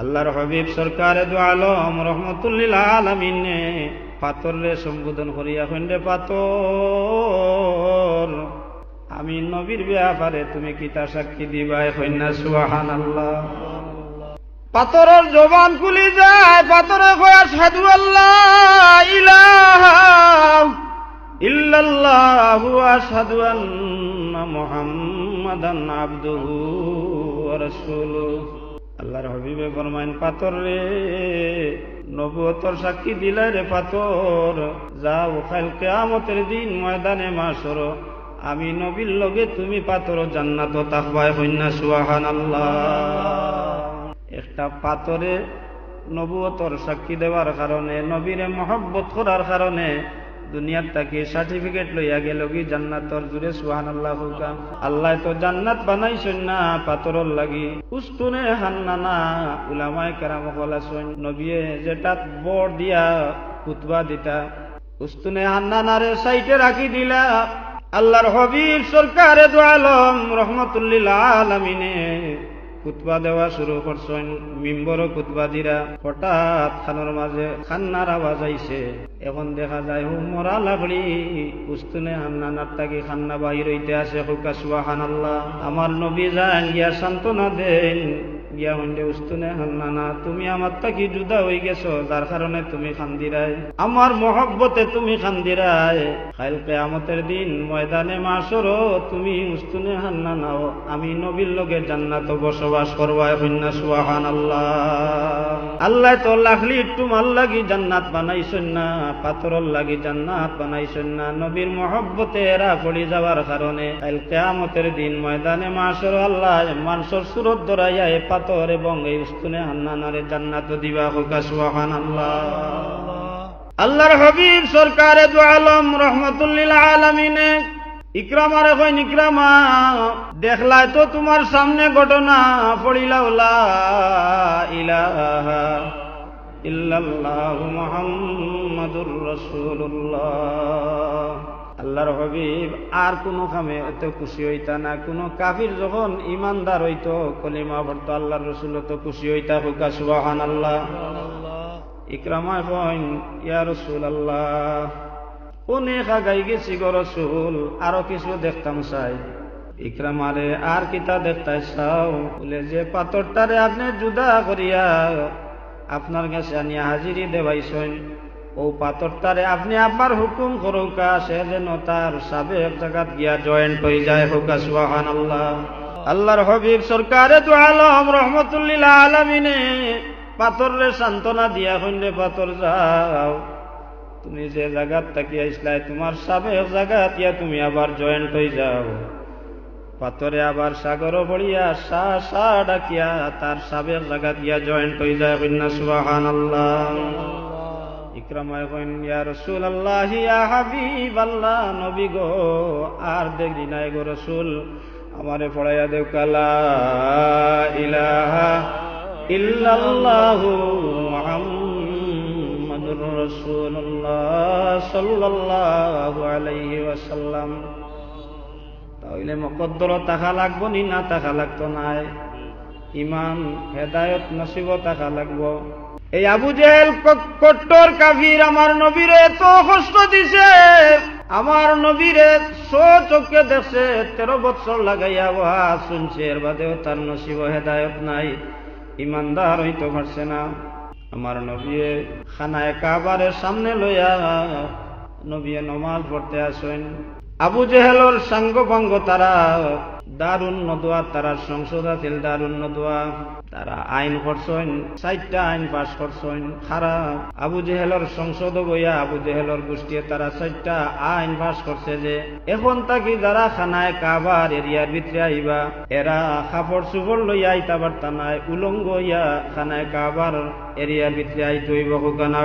আল্লাহর হবিব সরকারে দু আলম রহমতুল্লিল আলমিনে পাথরে সম্বোধন করিয়া হইন্ডে পাথর, আমি নবীর ব্যাপারে তুমি কি কিতা সাক্ষী দিবাই হইনা সুহান আল্লাহ পাথরের জবান খুলি যায়, পাথরে কয়া সাধু আল্লাহ ইলাহা ইল্লাল্লাহু, আশহাদু আন্না মুহাম্মাদান আবদুহু রাসূলুহু। আল্লাহর হবিবে ফরমাইন, পাথর রে নবুয়তর সাক্ষী দিলে রে পাথর। যাও খাইল কেয়ামতের দিন ময়দানে মাসর আমি নবীর লগে তুমি পাথর জান্নাত তাকবায় হইনা সুহান একটা পাথরে নবুয়তর সাক্ষী দেওয়ার কারণে, নবীরে মহব্বত করার কারণে দুনিয়ার তাকে সার্টিফিকেট লইয়া গেল কি জান্নাতর জুড়ে সুহান আল্লাহ আল্লাহ তো জান্নাত বানাইছেন না, পাথরর লাগি। উস্তুনে হান্না না উলামায় কেরাম বলাছেন নবিয়ে যেটা বড় দিয়া কুতবা দিতা। উস্তুনে হান্না নারে সাইটে রাখি দিলা। আল্লাহর হবিব সরকারে দু আলম রহমতুল্লিল আলমিনে। কুতবা দেওয়া শুরু করছেন মিম্বর কুতবাদিরা হঠাৎ খানোর মাঝে খান্নার আওয়াজ আইছে। এখন দেখা যায় হু মরা লাগলি উস্তুনে হান্না তাকে খান্না বাহির হইতে আসে। সুবাহান আল্লাহ আমার নবী যান গিয়া সান্ত্বনা দেন গিয়া উস্তুনে হান্নানা তুমি আমার জুদা হয়ে গেছো যার কারণে তুমি আমার মহব্বতে তুমি খাইল কেয়ামতের দিন ময়দানে তুমি উস্তুনে হান্না নাও আমি নবীর জান্নাত বসবাস করবায় সুহান আল্লাহ আল্লাহ তো লাখলি তোমার লাগি জান্নাত বানাইছেন না, পাথরর লাগি জান্নাত বানাইছেন না, নবীর মহব্বতে এরা পড়ি যাওয়ার কারণে। কাল কেয়ামতের দিন ময়দানে মাসর আল্লাহ মানসর সুরত দরাইয়া পাথর এবং এই উস্তুনে হান্নানারে জান্নাত দিবা হোকা সুহান আল্লাহ আল্লাহর হবিব সরকারে দু আলম রহমতুল্লিল আলমিনে ইকরামারে কইন ইকরামা, দেখলাই তো তোমার সামনে ঘটনা পড়িলাও, লা ইলাহা ইল্লাল্লাহু মুহাম্মাদুর রাসূলুল্লাহ। আল্লাহর হবিব, আর কোনো কামে এত খুশি হইতা না। কোনো কাফির যখন ইমানদার হইতো, কলিমা পড়তো, আল্লাহর রসুল তো খুশি হইতা হুকা সুবাহান আল্লাহ ইকরামায় কইন, ইয়া রসুল আল্লাহ অনেক আগাই গেছি গো রসুল, আরও কিছু দেখতাম চাই। ইকরামারে আর কিতা দেখতাই চাও? বলে যে, পাথরটারে আপনি জুদা করিয়া আপনার কাছে আনিয়া হাজিরি দেবাইছেন। ও পাথরটারে আপনি আবার হুকুম করুকা সে যেন তার সাবে এক জায়গাত গিয়া জয়েন্ট হয়ে যায় হুকা সুহান আল্লাহ আল্লাহর হবিব সরকারে দু আলম, রহমতুল্লিল আলমিনে। পাথরে সান্ত্বনা দিয়া হইলে পাথর যাও। তুমি যে জায়গাত থাকি আইসলাই তোমার সাবে জায়গাত ইয়া তুমি আবার জয়েন্ট হয়ে যাও। পাথরে আবার সাগর বড়িয়া সা সা ডাকিয়া তার সাবেক জায়গাত ইয়া জয়েন্ট হয়ে যায় কন্যা সুবাহান আল্লাহ ইকরামায় কইন ইয়া রসুল আল্লাহ ইয়া হাবিব আল্লাহ নবী গো, আর দেখলি নাই গো রসুল। আমারে পড়াইয়া দেও, কালা ইলাহা ইল্লাল্লাহু মুহাম্মাদুর রাসূলুল্লাহ সাল্লাল্লাহু আলাইহি ওয়াসাল্লাম। তাহলে মকদ্দর টাকা লাগবো নি না টাকা লাগতো নাই? ইমান হেদায়ত নসিব টাকা লাগবো। এই আবু জেহেল কট্টর কাফির আমার নবীরে এত কষ্ট দিছে। আমার নবীরে সো চোখে দেখছে, তেরো বছর লাগাইয়া বহা শুনছে, এর বাদেও তার নসিব হেদায়ত নাই। ইমানদার হইতে পারছে না। আমার নবীয়ে খানায় কাবারের সামনে লইয়া নবীয়ে নমাজ পড়তে আসেন। আবু জেহেলর সাঙ্গ ভঙ্গ তারা দারুণ নদুয়া, তারা সংসদ আছিল দারুণ নদুয়া। তারা আইন করছেন, চারটা আইন পাশ করছেন খারাপ আবু জেহেলর সংসদ বইয়া আবু জেহেলর গোষ্ঠীয়ে তারা চারটা আইন পাশ করছে যে, এখন তাকি যারা খানায় কাবার এরিয়ার ভিতরে আইবা। এরা কাপড় চুপড় লইয়া আইতা পারতা নাই, উলঙ্গ ইয়া খানায় কাবার এরিয়ার ভিতরে আইতে হইব হুকানা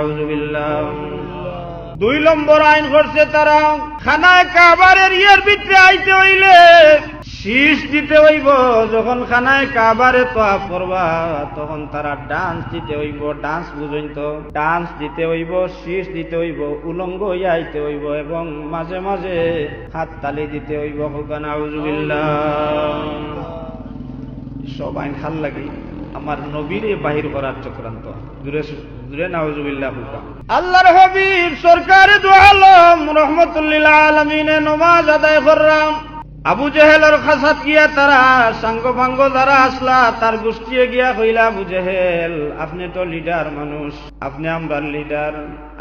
দুই নম্বর আইন করছে তারা, খানায় কাবার এরিয়ার ভিতরে আইতে হইলে শীষ দিতে হইব। যখন খানায় কাবারে তোয়াফ করবা, তখন তারা ডান্স দিতে হইব ডান্স বুঝইন তো। ডান্স দিতে হইব, শীষ দিতে হইব, উলঙ্গ হইয়া আইতে হইব এবং মাঝে মাঝে হাত তালি দিতে হইব। হুকানা সব আইন খাল লাগি আমার নবীরে বাহির করার চক্রান্ত। দূরে দূরে নাউজুবিল্লাহ আল্লাহর হাবিব, সরকারে দু নমাজ আদায় করলাম। আবু জেহেলের খাসাত গিয়া তারা সাঙ্গ ভাঙ্গ যারা আসলা, তার গোষ্ঠীয়ে গিয়া কইলা, আবু জেহেল, আপনি তো লিডার মানুষ, আপনি আমরার লিডার,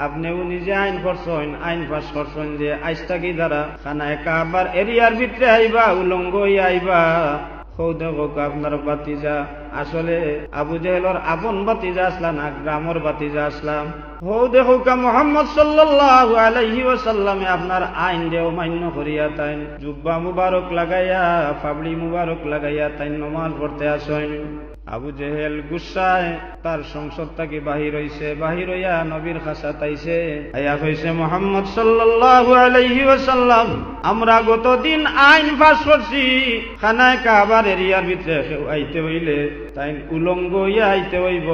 আপনিও নিজে আইন করছেন, আইন পাস করছেন যে আইসটাকি দ্বারা খানায় কাবার এরিয়ার ভিতরে আইবা, উলঙ্গ আইবা। দেখো আপনার বাতিজা আসলে আবু জেহেলর আপন বাতিজা আসলা না গ্রামর বাতিজা আসলাম। হৌ দেখো কা মোহাম্মদ সাল্লাল্লাহু আলাইহি ওয়াসাল্লামে আপনার আইন দেও মান্য করিয়া তাইন। জুব্বা মুবারক লাগাইয়া, ফাবড়ি মুবারক লাগাইয়া তাইন নমাজ পড়তে আসেন। আবু জেহেল গুসায়, তার সংসদ থেকে বাহির হইছে, বাহির হইয়া নবীর খাসা তাইছে। আয়া হইছে মোহাম্মদ সাল্লাল্লাহু আলাইহি ওয়াসাল্লাম, আমরা গতদিন আইন পাস করছি। খানায় কাবার এরিয়ার ভিতরে আইতে হইলে তাই উলঙ্গ হইয়া আইতে হইব।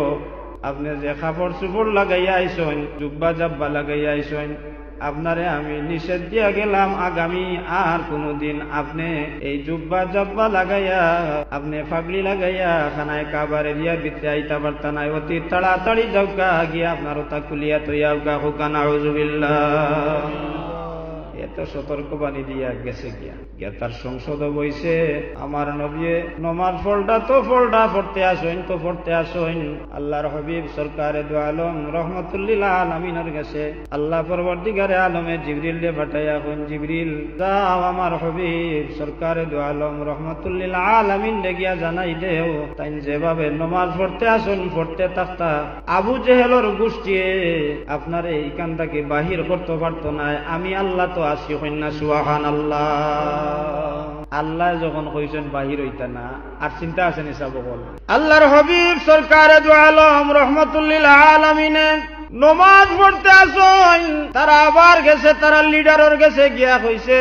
আপনি যে কাপড় চুপড় লাগাইয়া আইসেন জুব্বা জাব্বা লাগাইয়া আইসন আপনারে আমি নিষেধ দিয়া গেলাম আগামী আর কোনদিন। আপনি এই জুব্বা জব্বা লাগাইয়া, আপনি ফাগলি লাগাইয়া খানায় কাবার এরিয়ার ভিতরে আইতা পারতা নাই। অতি তাড়াতাড়ি যাওকা গিয়া আপনার ওটা কুলিয়া তৈয়া হুকানা এত সতর্কবাণী দিয়া গেছে গিয়া। গিয়া তার সংসদ বইছে, আমার নবিয়ে নমাজ ফলটা তো ফলটা পড়তে আসইন তো পড়তে আসইন। আল্লাহর হবিব সরকারে দু আলম রহমতুল্লিল্লাহ আলমিনের গেছে আল্লাহ পরবর্তীকারে আলমে জিবরিল রে পাঠাইয়া কোন জিবরিল, যাও আমার হবিব সরকারে দু আলম রহমতুল্লিল্লাহ আলমিন রে গিয়া জানাই দেও তাই যেভাবে নমাজ পড়তে আসুন পড়তে থাকতা আবু জেহেলর গোষ্ঠী আপনার এইখান থেকে বাহির করতে পারতো না আমি আল্লাহ তো আল্লাহ যখন কইছেন, বাহির হইতা না। আর চিন্তা আছে নিসা বল আল্লাহর হবিব সরকারে আলম নমাজ পড়তে আসুন, তারা আবার গেছে, তারা লিডারের গেছে গিয়া কইছে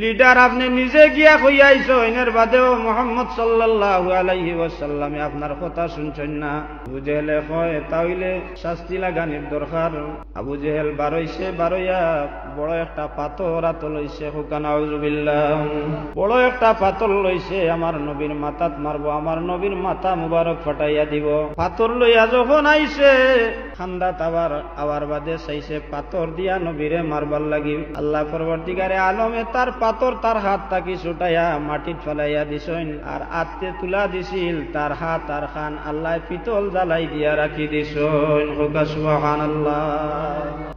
লিডার আপনি নিজে গিয়া কইয়াইছো এর বাদেও মোহাম্মদ সাল্লাল্লাহু আলাইহি ওয়াসাল্লামে আপনার কথা শুনছেন না। আবু জেহেলে কয়, তাইলে শাস্তি লাগানির দরকার। আবু জেহেল বারইছে, বারইয়া বড় একটা পাথর আত লইছে হুকানা আউজুবিল্লাহ বড় একটা পাথর লইছে, আমার নবীর মাথাত মারবো, আমার নবীর মাথা মুবারক ফাটাইয়া দিব। পাথর লইয়া যখন আইছে খান্দাত আবার আবার বাদে চাইছে, পাথর দিয়া নবীরে মারবার লাগি। আল্লাহ পরবর্তীকারে আলমে তার পাথর তার হাত তাকি ছুটাইয়া মাটিত ফেলাইয়া দিছইন আর আত্মে তুলা দিছিল তার হাত আর খান আল্লাহ পিতল জ্বালাই দিয়া রাখি সুবাহান আল্লাহ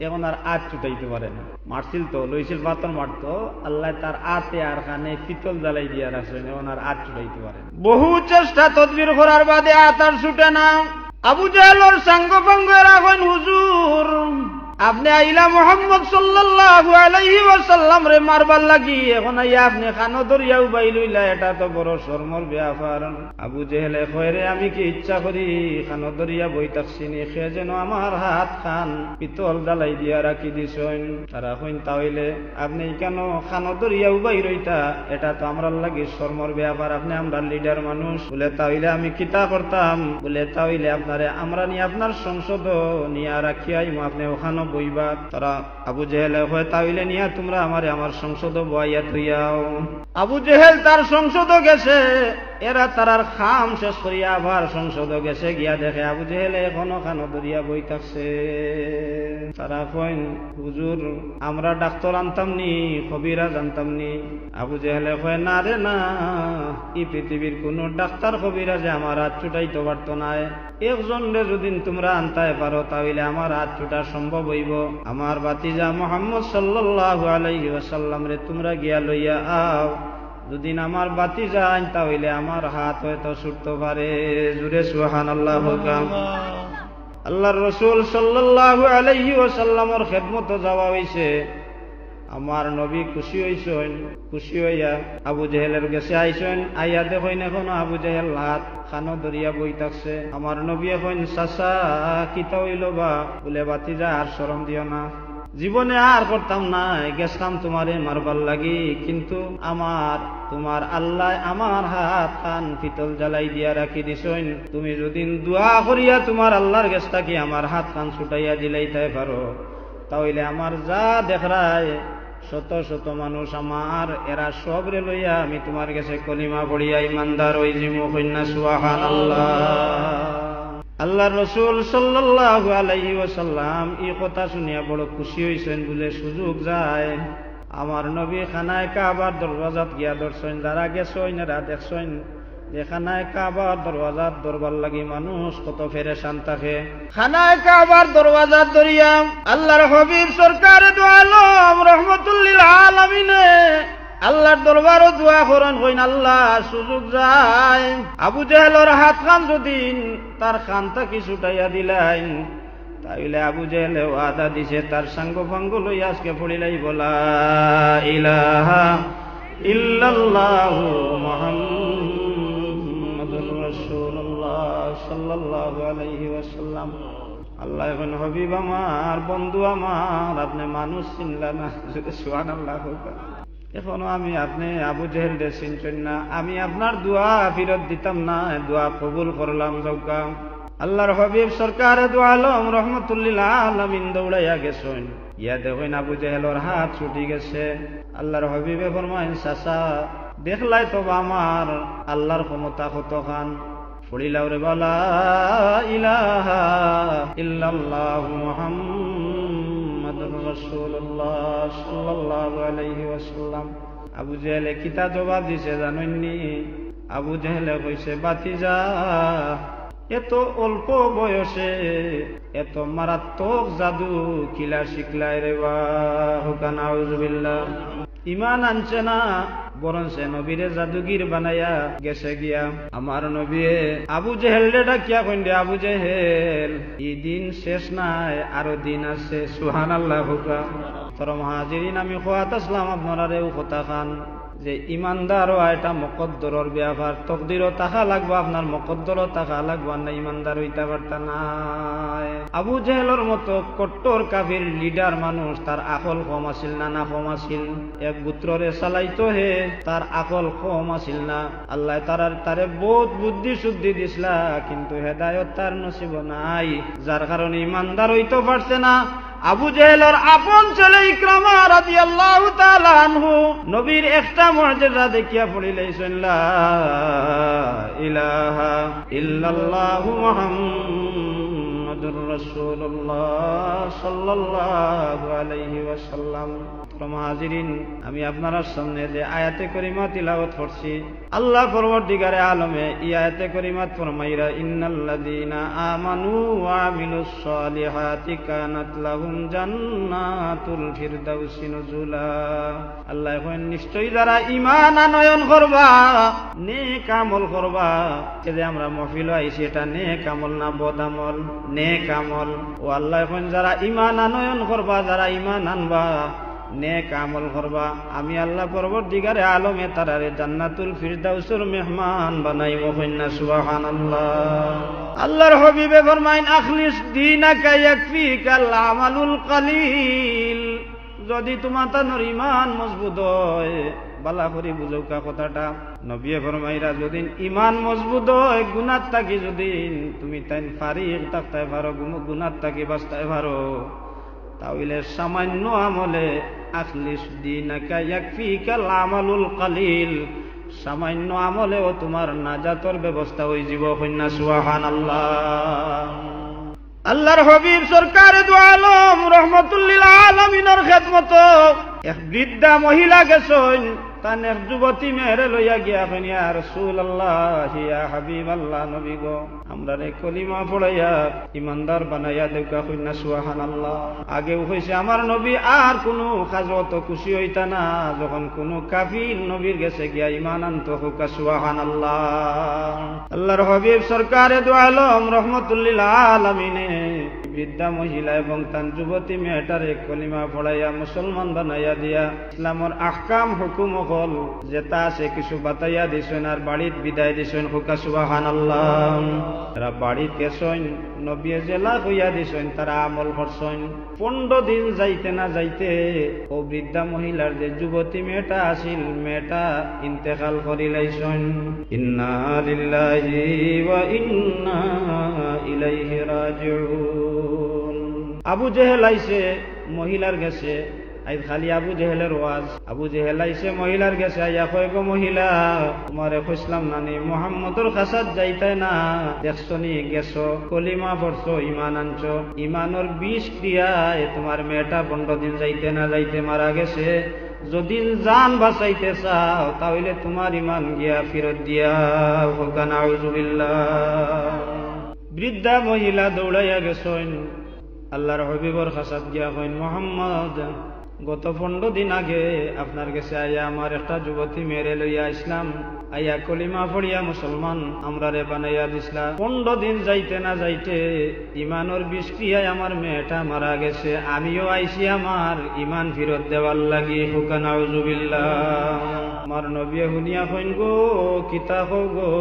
এখন আর আত ছুটাইতে পারে না। মারছিল তো, লইছিল পাথর মারতো, আল্লাহ তার আতে আর খানে পিতল জ্বালাই দিয়া রাখছেন, এখন আর আত ছুটাইতে পারে বহু চেষ্টা তদবির করার বাদে আত আর ছুটে না। আবু জাহেলর সাঙ্গ ভঙ্গ রাখেন হুজুর। আপনি আইলা মোহাম্মদ সাল্লাল্লাহু আলাইহি ওয়াসাল্লাম রে মারবার লাগি, এখন আইয়া আপনি খানো দরিয়া উবাই লইলা, এটা তো বড় শর্মর ব্যাপার। আবু জেহেলে কয়রে আমি কি ইচ্ছা করি খানো দরিয়া বই থাকছিনি সে যেন আমার হাত খান, পিতল জ্বালাই দিয়া রাখি দিছইন তারা কইন তাইলে আপনি কেন খানো দরিয়া উবাই রইতা? এটা তো আমরার লাগি শর্মর ব্যাপার, আপনি আমরা লিডার মানুষ। বলে তাইলে আমি কিতা করতাম? বলে তাইলে আপনারে আমরা নিয়ে আপনার সংসদ নিয়ে রাখিয়াই আপনি ওখানে বইবা। তারা আবু জেহেল হয় তাইলে নিয়ে তোমরা আমারে আমার সংসদ বইয়া থইয়াও আবু জেহেল তার সংসদ গেছে। এরা তারার খাম শেষ করিয়া আবার সংসদ গেছে, গিয়া দেখে আবু জেহেলে এখনও খানো দরিয়া বই থাকছে। তারা কইন, হুজুর, আমরা ডাক্তার আনতাম নি কবিরা জানতাম নি আবু জেহেলে কয়, না রে, না। এই পৃথিবীর কোন ডাক্তার কবিরা যে আমার হাত ছুটাইতে পারতো না। একজন যদি তোমরা আনতাই পারো, তাহলে আমার হাত ছুটা সম্ভব হইব। আমার বাতিজা মোহাম্মদ সাল্লাল্লাহু আলাইহি ওয়াসাল্লাম রে তোমরা গিয়া লইয়া আও। যদি আমার বাতি যায়, তাহলে আমার হাত হয়তো ছুটতে পারে। জুড়ে সুহান আল্লাহ আল্লাহর রসুল সাল্লাল্লাহু আলাইহি ওয়াসাল্লামর খেদমত যাওয়া হইছে। আমার নবী খুশি হইছেন, খুশি হইয়া আবু জেহেলের গেছে আইসেন আইয়া দেখইন এখন আবু জেহেল হাত খানো দরিয়া বই থাকছে। আমার নবী এখন চাচা, কিতা হইল বা? বলে বাতি যা আর সরম দিও না। জীবনে আর করতাম না, গেছলাম তোমারে মারবার লাগি, কিন্তু আমার, তোমার আল্লাহ আমার হাত কান পিতল জ্বালাই দিয়া রাখি দিছইন তুমি যদি দোয়া করিয়া তোমার আল্লাহর গেছটা কি আমার হাত কান ছুটাইয়া দিলাইতে পারো, তাহলে আমার যা দেখরায় শত শত মানুষ আমার, এরা সবরে লইয়া আমি তোমার কাছে কলিমা পড়িয়া ইমানদার ওই জিমু কন্যা সুহান আল্লাহ আল্লাহ রসুল সাল্লাল্লাহু আলাইহি ওয়াসাল্লাম এই কথা শুনিয়া বড় খুশি হইছেন বলে সুযোগ যায়। আমার নবী খানায় কাবার দরওয়াজাত গিয়া দর্শন যারা গেছইন এরা দেখছইন লাগি কত থাকে। আল্লাহর হবিব সরকার রহমতুল্লিল আলামিনে আল্লাহর দরবারও দোয়া করেন, কইন, আল্লাহ, সুযোগ যায়। আবু জেহেলর হাত খান যদি তার খানটা কি ছুটাইয়া দিলাই তাইলে আবু জেহেলে আদা দিছে, তার সাঙ্গ ফাঙ্গ লই আজকে পড়িলাই বলা, ইলাহা ইল্লাল্লাহু মুহাম্মাদুর রাসূলুল্লাহ সাল্লাল্লাহু আলাইহি ওয়াসাল্লাম। আল্লাহ এখন হবিব আমার, বন্ধু আমার, আপনি মানুষ চিনলা না, সুবহানাল্লাহ। এখনও আমি আপনি আবু জেহেল চিনছেন না। আমি আপনার দোয়া ফিরত দিতাম না। দোয়া কবুল করলাম চৌকা আল্লাহর হবিব সরকার দোয়ালম রহমতুল্লিল্লাহ আলমিন দৌড়াইয়া গেছেন। ইয়া দেখেন আবু জেহেলর হাত ছুটি গেছে। আল্লাহর হবিবে ফরমাইন চাচা, দেখলাই তো আমার আল্লাহর ক্ষমতা কত খান ফুড়িলাও রে বলা ইলাহা ইল্লাল্লাহ আবু জেহেলে কিতা জবাব দিছে জানেননি আবু জেহেলে কইছে বাতিজা এত অল্প বয়সে এত মারাত্মক জাদু কিলা শিখলাই রে বা হুকান আউজুবিল্লাহ ইমান আনছে না বরং সে নবীরে জাদুগির বানাইয়া গেছে গিয়া। আমার নবীয়ে আবু জেহেল ডাকিয়া কইন্দে আবু জেহেল, ই দিন শেষ নাই, আরও দিন আছে। সুহান আল্লাহ হুকা। তোর মহাজিরিন, আমি খোয়াত আসলাম আপনারা কথা খান। যে ইমানদার এটা মকদ্দরের ব্যাপার তকদিরও টাকা লাগবো, আপনার মকদ্দরও টাকা লাগবো না ইমানদার হইতে পারতা নাই। আবু জেহেলর মতো কট্টর, কাফির, লিডার মানুষ, তার আকল কম আছিল না না কম আছিল? এক গুত্ররে চালাইতো হে, তার আকল কম আছিল না। আল্লাহ তার, তারে বহুত বুদ্ধি শুদ্ধি দিসলা কিন্তু হেদায়ত তার নসিব নাই। যার কারণে ইমানদার হইতে পারছে না। আবু জেহেলর আপন ছেলে ইকরামা রাদিয়াল্লাহু তাআলা আনহু নবীর একটা মুজিজা দেখিয়া পড়িলে শুনলা, ইলাহা ইল্লাল্লাহু মুহাম্মাদুর রাসূলুল্লাহ সাল্লাল্লাহু আলাইহি ওয়াসাল্লাম। হাজিরিন, আমি আপনার সামনে যে আয়াতে করিমা তিলাওয়াত করছি, আল্লাহ পরবর্তীকারে আলমে ই আয়াতে করিমাত ফরমাইরা, ইন্নাল্লাযীনা আমানু ওয়া আমিলুস সালিহাতি কানাত লাহুম জান্নাতুল ফিরদাউসি নুজুলা। আল্লাহ কইন, নিশ্চয়ই যারা ঈমান আনয়ন করবা, নেক আমল করবা। যে আমরা মহফিল আইছি এটা নেক আমল না বদ আমল? নেক আমল? ও আল্লাহ কইন, যারা ঈমান আনয়ন করবা, যারা ঈমান আনবা নেক আমল করবা। আমি আল্লাহ পরবর্তীকারে আলমে তারারে জান্নাতুল ফিরদাউসুর মেহমান বানাইব কন্যা সুবহানাল্লাহ। আল্লাহর হবিবে ফরমাইন, আখলিস দীনাকা ইয়াকফিকাল আমালুল কালিল। যদি তোমার তানোর ইমান মজবুত হয়, বালা করি বুঝৌকা কথাটা। নবিয়ে ফরমাইরা, যদি ইমান মজবুত হয় গুণাত থাকি যদি তুমি তাই ফারিক থাকতে পারো গুণাত থাকি বাঁচতে পারো? তাহলে সামান্য আমলে আখলিস দিনাকা ইয়াকফিকাল আমালুল কালিল। সামান্য আমলেও তোমার নাজাতর ব্যবস্থা হয়ে যাব কন্যা, সুবহানাল্লাহ। আল্লাহর হবিব সরকার আলম রহমতুল্লিল আলমিনের খেদমত এক বৃদ্ধা মহিলা গেছেন। তান এক যুবতী মেয়েরে লইয়া গিয়া কইয়া রসুল আল্লাহ হিয়া হাবিব আল্লাহ নবী গো, আমরা রে কলিমা পড়াইয়া ইমানদার বানাইয়া দেউকা কন্যা সুহান আল্লাহ আগেও হয়েছে আমার নবী, আর কোনো কাজত খুশি হইতা না। যখন কোনো কাফির নবীর গেছে গিয়া ইমান আনত, হুকা সুহান আল্লাহ আল্লাহর হবিব সরকারে দু আলম রহমতুল্লিল আলমিনে। বৃদ্ধা মহিলা এবং তার যুবতী মেয়েটারে কলিমা পড়াইয়া মুসলমান বানাইয়া দিয়া ইসলামর আহকাম, হুকুম সকল যেটা আছে কিছু বাতাইয়া দিছেন আর বাড়িত বিদায় দিছেন। হুকা সুবাহান আল্লাহ তারা বাড়িত গেছেন নবিয়ে জেলা হইয়া দিছেন, তারা আমল করছেন। পনেরো দিন যাইতে না যাইতে ও বৃদ্ধা মহিলার যে যুবতী মেয়েটা আছিল, মেয়েটা ইন্তেকাল করিলাইছেন ইন্না ইন্না আবু জেহেল আইছে, মহিলার গেছে আই খালি আবু জেহেলের ওয়াজ। আবু জেহেল আইছে মহিলার গেছে আইয়া কয় মহিলা, তোমারে কইসলাম নানি মোহাম্মদর কাছাত যাইতাই না। দেখছনি গেছো, কলিমা পড়ছো ইমান আনছো। ইমানর বিষ ক্রিয়ায় তোমার মেয়েটা পনেরো দিন যাইতে না যাইতে মারা গেছে। যদি জান বাঁচাইতে চাও, তাহলে তোমার ইমান গিয়া ফিরত দিয়া হোকান বৃদ্ধা মহিলা দৌড়াইয়া গেছেন। আল্লাহর হবিবর খাসাত গিয়া কইন মোহাম্মদ গত পনেরো দিন আগে আপনার কাছে আইয়া আমার একটা যুবতী মেরে লইয়া ইসলাম আইয়া কলিমা পড়িয়া মুসলমান, আমরা রে বানাইয়া দিসলা পনেরো দিন যাইতে না যাইতে ইমানোর বিষক্রিয়ায় আমার মেয়েটা মারা গেছে। আমিও আইছি আমার ইমান ফিরত দেওয়ার লাগি। হুকান আউজুবিল্লাহ আমার নবিয়ে শুনিয়া কইন গো কিতা হো গো।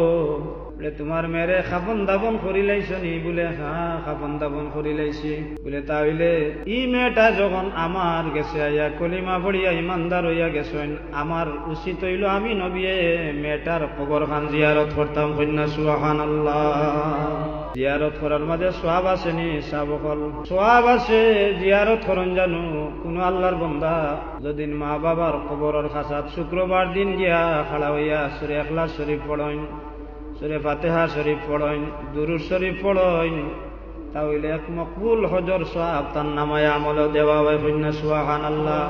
বলে, তোমার মেরে খাপন দাপন করি লাইছনি বলে হ্যাঁ খাপন দাপন করি লাইছি বলে তাহলে ই মেয়েটা যখন আমার গেছে আইয়া কলিমা পড়িয়া ইমানদার হইয়া গেছেন, আমার উচিত হইল আমি নবিয়ে মেয়েটার কবর খান জিয়ারত করতাম, কন্যা সুহান আল্লাহ জিয়ারত করার মাঝে সোয়াব আছে নি সাবকল সোয়াব আছে জিয়ারত করন জানো, কোনো আল্লাহর বন্ধা যদি মা বাবার কবরের খাসাত শুক্রবার দিন গিয়া খাড়া হইয়া সুরে একলা শরীফ পড়েন সুরে ফাতেহা শরীফ পড়ইন দুরুর শরীফ পড়েন তাহলে এক মকবুল হজর সোয়াব তার নামায় আমল দেওয়া হয় কন্যা সুহান আল্লাহ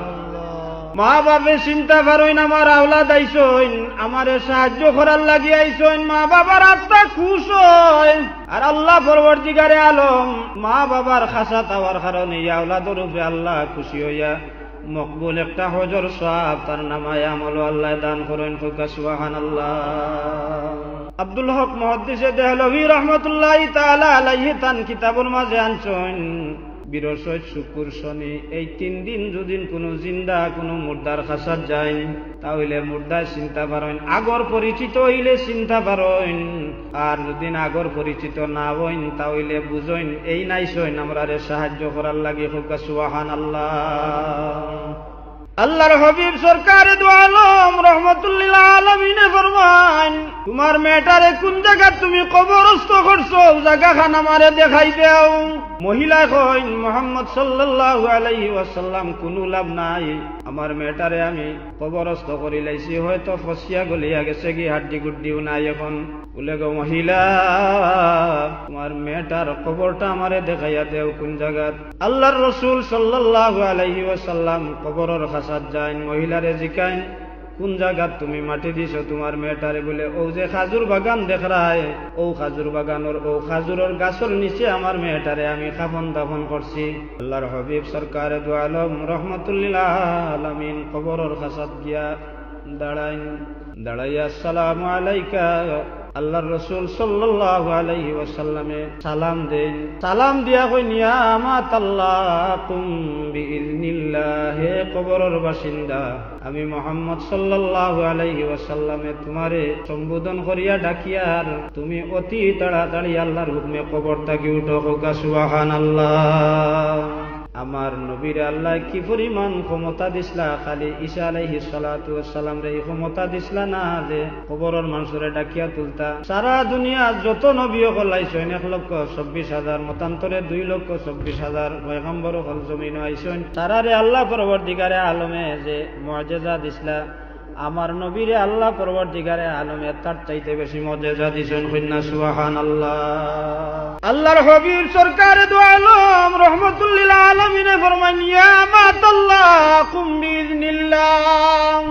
মা বাপে চিন্তা করইন আমার আওলাদ আইসইন, আমারে সাহায্য করার লাগি আইসইন মা বাবার আত্মা খুশ হয় আর আল্লাহ পরবর্তীকারে আলম মা বাবার খাসা তাওয়ার কারণে এই আওলাদর রূপে আল্লাহ খুশি হইয়া মকবুল একটা হজর সাহ, তার নামায় আমল আল্লাহ দান করেন সুবাহান আল্লাহ আব্দুল হক মহাদ্দিসে দেহলভি রহমতুল্লাহ তালা আলাইহি তান কিতাবর মাঝে আনছেন। বীরসৈত শুকুর শনি। এই তিন দিন যদি কোনো জিন্দা, কোনো মুর্দার খাসার যায় তাহলে মুর্দার চিন্তা পারেন আগর পরিচিত হইলে চিন্তা পারেন আর যদি আগর পরিচিত না হইন, তাহলে বুঝইন, এই নাই সইন। আমরা সাহায্য করার লাগে হোক সুহান আল্লাহ আল্লাহর হবিব সরকার দোয়ালম রহমতুল্লাহ আলমিনে ফরমান তোমার মেয়েটারে কোন জায়গা তুমি কবরস্থ করছ? জায়গা খান আমারে দেখাই দেও মহিলা কইন মোহাম্মদ সাল্লাল্লাহু আলাইহি ওয়াসাল্লাম, কোনো লাভ নাই। আমার মেয়েটারে আমি কবরস্থ করি লাইছি, হয়তো ফসিয়া গলিয়া গেছে কি হাড্ডি গুড্ডিও নাই এখন। বলে, গো মহিলা, তোমার মেয়েটার কবরটা আমারে দেখাইয়া দেও কোন জায়গাত আল্লাহর রসুল সাল্লাল্লাহু আলাইহি ওয়াসাল্লাম কবরের খাসাত যাইন মহিলারে জিকাইন কোন জায়গাত তুমি মাটি দিছ তোমার মেয়েটারে বলে, ও যে খাজুর বাগান দেখায় ও খাজুর বাগানোর, ও খাজুরের গাছর নিচে আমার মেয়েটারে আমি খাপন দাফন করছি। আল্লাহর হবিব সরকার দু আলম রহমতুল্লাহ আলমিন কবরের খাসাত গিয়া দাঁড়াইন দাঁড়াইয়া সালাম আলাইকা। আল্লাহর রসুল সাল্লাহ আলাইহি ওয়াসাল্লামে সালাম দেন সালাম দিয়া কই, নিয়ামাত আল্লাহ বিইজনিল্লাহ হে কবরের বাসিন্দা, আমি মোহাম্মদ সাল্লাহ আলাইহি ওয়াসাল্লামে তোমারে সম্বোধন করিয়া ডাকিয়ার তুমি অতি তাড়াতাড়ি আল্লাহর হুকমে কবর থাকি উঠো সুবাহান আল্লাহ আমার নবীর আল্লাহ কি পরিমাণ ক্ষমতা দিসলা? খালি ঈশা আলাইহি সালাতু সালাম রে ক্ষমতা দিসলা না যে খবরের মানুষরে ডাকিয়া তুলতা? সারা দুনিয়া যত নবী হল আইসেন এক লক্ষ চব্বিশ হাজার, মতান্তরে দুই লক্ষ চব্বিশ হাজার পয়গম্বর হল জমিন আইসেন তারারে আল্লাহ পরবর্তীকারে আলমে যে মর্যাদা দিসলা আমার নবীরে আল্লাহ পরবর্তীকারে আলমে তার চাইতে বেশি মর্যাদা দিছেন কন্যা সুহান আল্লাহ আল্লাহর হবির সরকার দু আলম আলমিনে ফরমাইয়া মাতাল্লাহ কুম্বিজনিল্লাহ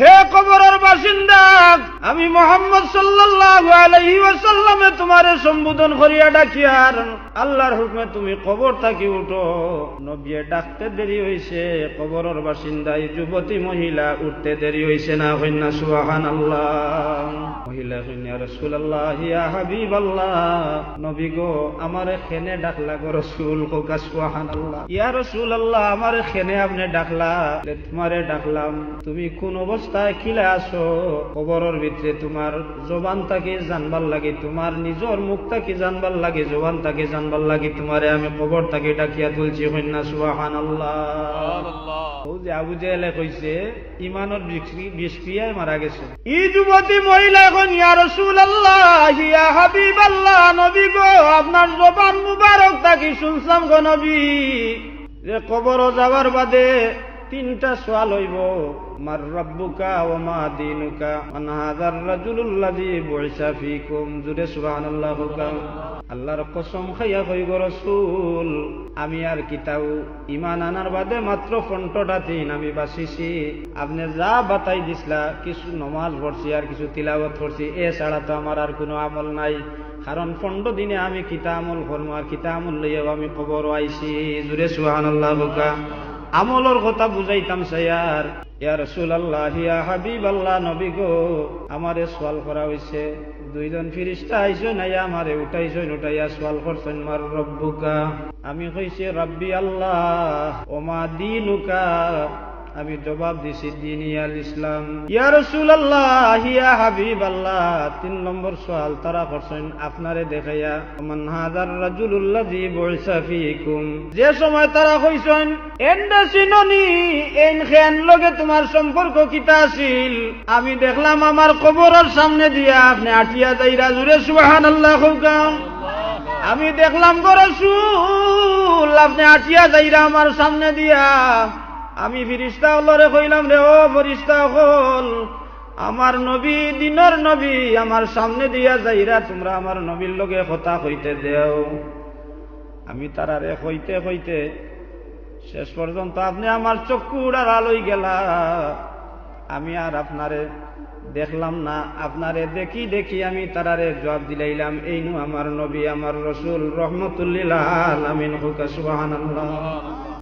হে কবরের বাসিন্দা, আমি মোহাম্মদ সাল্লাল্লাহু আলাইহি ওয়াসাল্লামে তোমারে সম্বোধন করিয়া ডাকিয়ার আল্লাহর হুকমে তুমি কবর থাকি উঠো। নবিয়ে ডাকতে দেরি হইছে, কবরের বাসিন্দা, এই যুবতী মহিলা উঠতে দেরি হইছে না হইনা সুবহান আল্লাহ মহিলা হইনা রাসূলুল্লাহ, ইয়া হাবিবাল্লাহ। নবী গো, আমারে খেনে ডাকলা গো রাসূল কোকা সুবহান আল্লাহ ইয়া রাসূলুল্লাহ, আমারে খেনে আপনি ডাকলা। তোমারে ডাকলাম। তুমি কোন অবস্থা অবস্থায় খিলে আসো কবরের ভিতরে তোমার জবান তাকে জানবার লাগে তোমার নিজর মুখ তাকে জানবার লাগে জবান তাকে জানবার লাগে তোমারে আমি কবর তাকে ডাকিয়া তুলছি হন্যা সুবাহান আবু জেলে কইছে ইমানের বিষক্রিয়ায় মারা গেছে। ই যুবতী মহিলা এখন ইয়া রসুল আল্লাহ ইয়া হাবিব আল্লাহ নবী গো আপনার জবান মুবারক তাকে শুনলাম গো নবী। যে কবর যাবার বাদে তিনটা সোয়াল হইব মার রব্বুকা ও মা দিনুকা। মান হাজার রাজুলুল্লাযী বুইসা ফীকুম। জুরে সুবহানাল্লাহ আল্লাহর কসম খাইয়া কই গো রাসূল, আমি আর কিতাও ইমান আনার বাদে মাত্র ফন্টটা দিন আমি বাসিছি। আপনি যা বাতাই দিছিলা কিছু নমাজ পড়ছি আর কিছু তিলাবত করছি, এ ছাড়া তো আমার আর কোনো আমল নাই। কারণ ফন্ড দিনে আমি কিতা আমল করব আর কিতা আমল লইয়াও আমি খবর আইছি জুরে সুবহানাল্লাহ বুকা আমলর কথা বুঝাইতাম সাইয়ার ইয়া রসুল আল্লাহ ইয়া হাবিব আল্লাহ নবী গো, আমারে সোয়াল করা হয়েছে দুইজন ফিরিস্তা আইসো নাই, আমারে উঠাইছো উঠাইয়া সোয়াল করছেন, মার রব্বুকা। আমি কইছে, রব্বি আল্লাহ, ওমা দিনুকা আমি জবাব দিছি দিন ইয়াল ইসলাম। ইয়া রসুল আল্লাহ ইয়া হাবিব আল্লাহ তিন নম্বর সোয়াল তারা করছেন আপনারে দেখাইয়া, মান হাজার রাজুলুল্লাযী ফীকুম। যে সময় তারা কইছেন, এন্ডা সিননি এন খেন লগে তোমার সম্পর্ক কিতা আছিল? আমি দেখলাম, আমার কবরের সামনে দিয়া আপনি আটিয়া যাইরা জুড়ে, সুবহানাল্লাহ কইকাম আমি দেখলাম, গো রসুল, আপনি আটিয়া যাইরা আমার সামনে দিয়া আমি ফিরিস্তা হলরে কইলাম রে, ও ফরিস্তা হল, আমার নবী, দিনর নবী আমার সামনে দিয়া যাইরা তোমরা আমার নবীর লগে কথা কইতে দেও। আমি তারারে কইতে কইতে শেষ পর্যন্ত আপনি আমার চক্ষু উড়ার আলোই গেলা আমি আর আপনারে দেখলাম না, আপনারে দেখি দেখি আমি তারারে জবাব দিলাইলাম, এই নু আমার নবী, আমার রসুল, রহমতুল্লিল আমিন হুকা সুবহানাল্লাহ।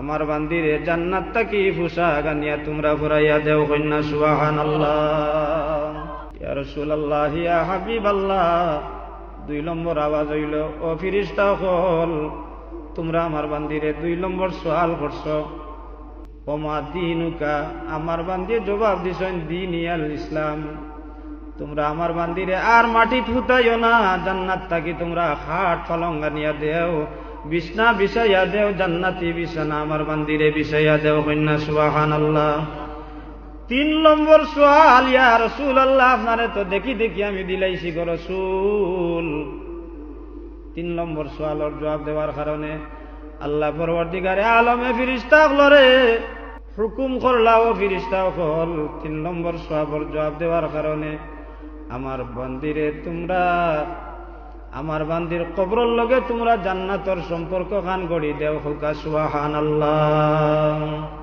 আমার বান্দিরে জান্নাত তাকি ফুসা গানিয়া তোমরা ফুরাইয়া দেও কন্যা? সুবাহান আল্লাহ ইয়া রাসূলুল্লাহ, ইয়া হাবিবাল্লাহ। দুই নম্বর আওয়াজ হইল, ও ফিরিস্তা হল তোমরা আমার বান্দিরে দুই নম্বর সোয়াল করছ। ওমা দিনুকা, আমার বান্দিয়ে জবাব দিছেন দিন ইয়াল ইসলাম। তোমরা আমার বান্দিরে আর মাটি ফুতাইও না। জান্নাত তাকি তোমরা খাট পালঙ্গা নিয়া দেও? বিছনা বিষয়া দেও জান্নাতি বিছানা আমার বান্দিরে বিষয়া দেও কন্যা সুবাহান আল্লাহ তিন নম্বর সোয়াল, ইয়া রসুল আল্লাহ আপনারে তো দেখি দেখি আমি দিলাইছি গো রসুল। তিন নম্বর সোয়ালর জবাব দেওয়ার কারণে আল্লাহ পরবর্তীকারে আলমে ফিরিস্তা হলরে হুকুম করলা ও ফিরিস্তা হল তিন নম্বর সোয়াবর জবাব দেওয়ার কারণে আমার বন্দিরে তোমরা আমার বান্দির কবরর লগে তোমরা জান্নাতর সম্পর্ক খান গড়ি দেও হুকা সুবাহান আল্লাহ